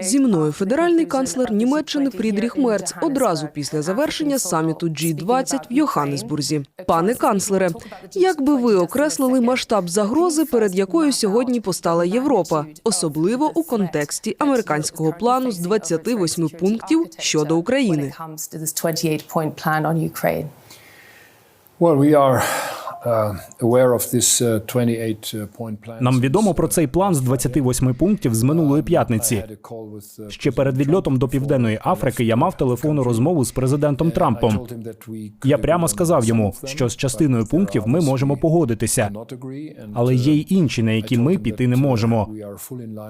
Зі мною федеральний канцлер Німеччини Фрідріх G20 here in Мерц. Одразу після завершення саміту G20 в Йоханнесбурзі. Пане канцлере, як би ви окреслили масштаб загрози, перед якою сьогодні постала Європа, особливо у контексті американського плану з 28 пунктів щодо України? When it comes to this 28-point plan on Ukraine. Well, we are uh, uh, 28-point plan. Нам відомо про цей план з 28 пунктів з минулої п'ятниці. Uh, Ще перед відльотом до південної Африки я мав телефонну розмову з президентом Трампом. Я прямо сказав йому, що з частиною пунктів ми можемо погодитися, але є й uh, інші, на які ми піти не uh, можемо.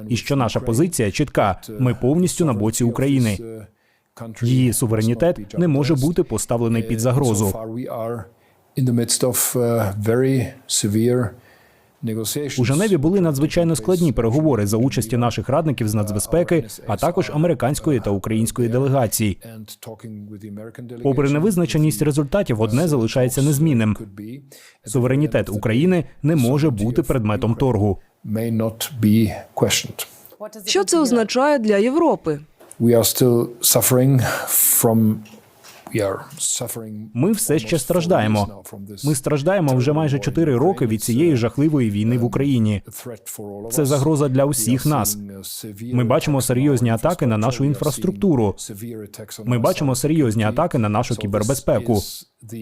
І що наша позиція чітка: uh, ми повністю на боці України. uh, Її суверенітет не може бути поставлений під Uh, загрозу. Far we in the midst of uh, very severe. У Женеві були надзвичайно складні переговори за участі наших радників з нацбезпеки, а також американської та української делегацій. American Попри невизначеність результатів, одне залишається незмінним. Суверенітет України не може бути предметом торгу. Що це означає для Європи? Ми все ще страждаємо. Ми страждаємо вже майже чотири роки від цієї жахливої війни в Україні. Це загроза для усіх нас. uh, Ми бачимо серйозні атаки на нашу інфраструктуру. Ми бачимо серйозні атаки на нашу кібербезпеку.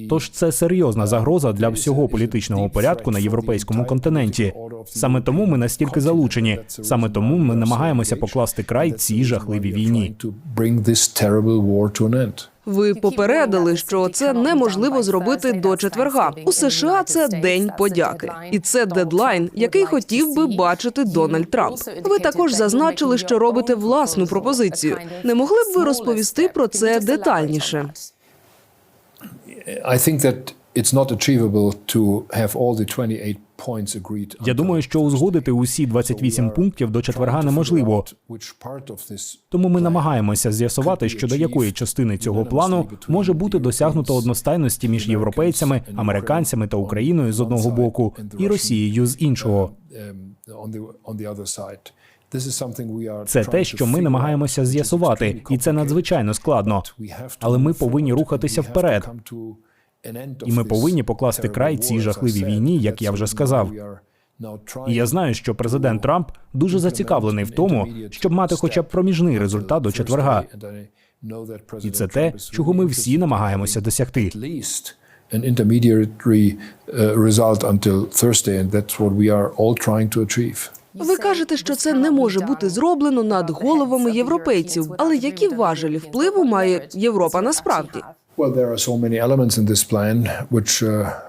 Тож це серйозна загроза для всього політичного порядку на європейському континенті. Саме тому ми настільки залучені. Саме тому ми намагаємося покласти край цій жахливій війні. Ви попередили, що це неможливо зробити до четверга. У США це день подяки, і це дедлайн, який хотів би бачити Дональд Трамп. Ви також зазначили, що робите власну пропозицію. Не могли б ви розповісти про це детальніше? I think that it's not achievable to have all the 28 points agreed. Я думаю, що узгодити усі 28 пунктів до четверга неможливо. Тому ми намагаємося з'ясувати, щодо якої частини цього плану може бути досягнуто одностайності між європейцями, американцями та Україною з одного боку і Росією з іншого. um, Це те, що ми намагаємося з'ясувати, і це надзвичайно складно. Але ми повинні рухатися вперед. І ми повинні покласти край цій жахливій війні, як я вже сказав. І я знаю, що президент Трамп дуже зацікавлений в тому, щоб мати хоча б проміжний результат до четверга. І це те, чого ми всі намагаємося досягти. an intermediary uh, result until Thursday, and that's what we are all trying to achieve. Ви кажете, що це не може бути зроблено над головами європейців. Але які важелі впливу має Європа насправді?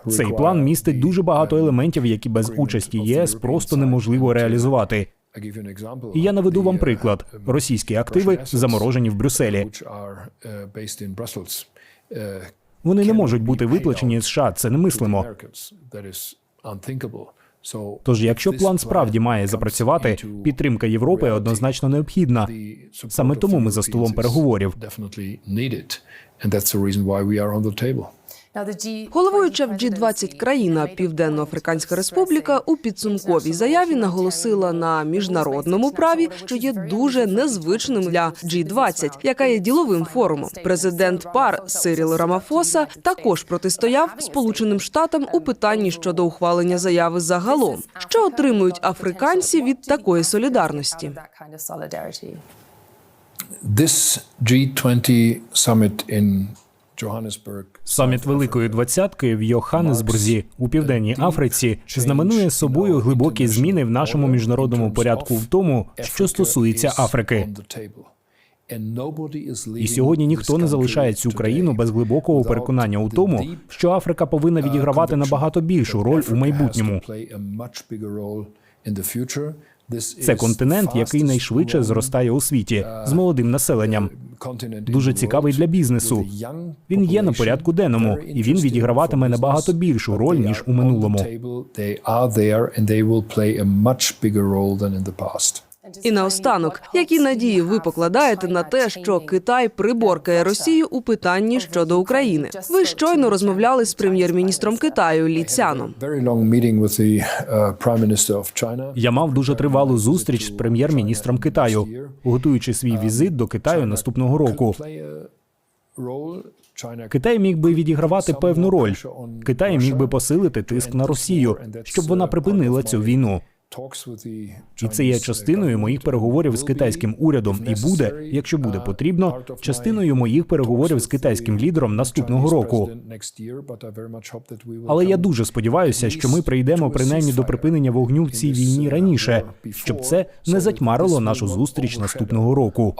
Uh, Цей план містить дуже багато um, елементів, які без участі ЄС просто неможливо реалізувати. І я наведу вам uh, приклад: um, російські активи заморожені в Брюсселі. uh. Uh, Вони не можуть бути виплачені out США. Це немислимо. Тож, якщо план справді має запрацювати, підтримка Європи однозначно необхідна. Саме тому ми за столом переговорів. Definitely needed, and that's the reason why we are on the table. Now, the G20 Головуюча в G20 країна Південно-Африканська Республіка у підсумковій заяві наголосила на міжнародному праві, що є дуже незвичним для G20, яка є діловим форумом. Президент пар Сиріл Рамафоса також протистояв Сполученим Штатам у питанні щодо ухвалення заяви загалом. Що отримують африканці від такої солідарності? This G20 summit in Саміт Великої Двадцятки в Йоханнесбурзі у південній Африці знаменує собою глибокі зміни в нашому міжнародному порядку в тому, що стосується Африки. І сьогодні ніхто не залишає цю країну без глибокого переконання у тому, що Африка повинна відігравати набагато більшу роль у майбутньому. Це континент, який найшвидше зростає у світі з молодим населенням. Дуже цікавий для бізнесу. Він є на порядку денному, і він відіграватиме набагато більшу роль ніж у минулому. І наостанок, які надії ви покладаєте на те, що Китай приборкає Росію у питанні щодо України? Ви щойно розмовляли з прем'єр-міністром Китаю Лі Цяном. Uh. Я мав дуже тривалу зустріч з прем'єр-міністром Китаю, готуючи свій візит до Китаю наступного року. Китай міг би відігравати певну роль. Китай міг би посилити тиск на Росію, щоб вона припинила цю війну. І це є частиною моїх переговорів з китайським урядом, і буде, якщо буде потрібно, частиною моїх переговорів з китайським лідером наступного року. Але я дуже сподіваюся, що ми прийдемо принаймні до припинення вогню в цій війні раніше, щоб це не затьмарило нашу зустріч наступного року.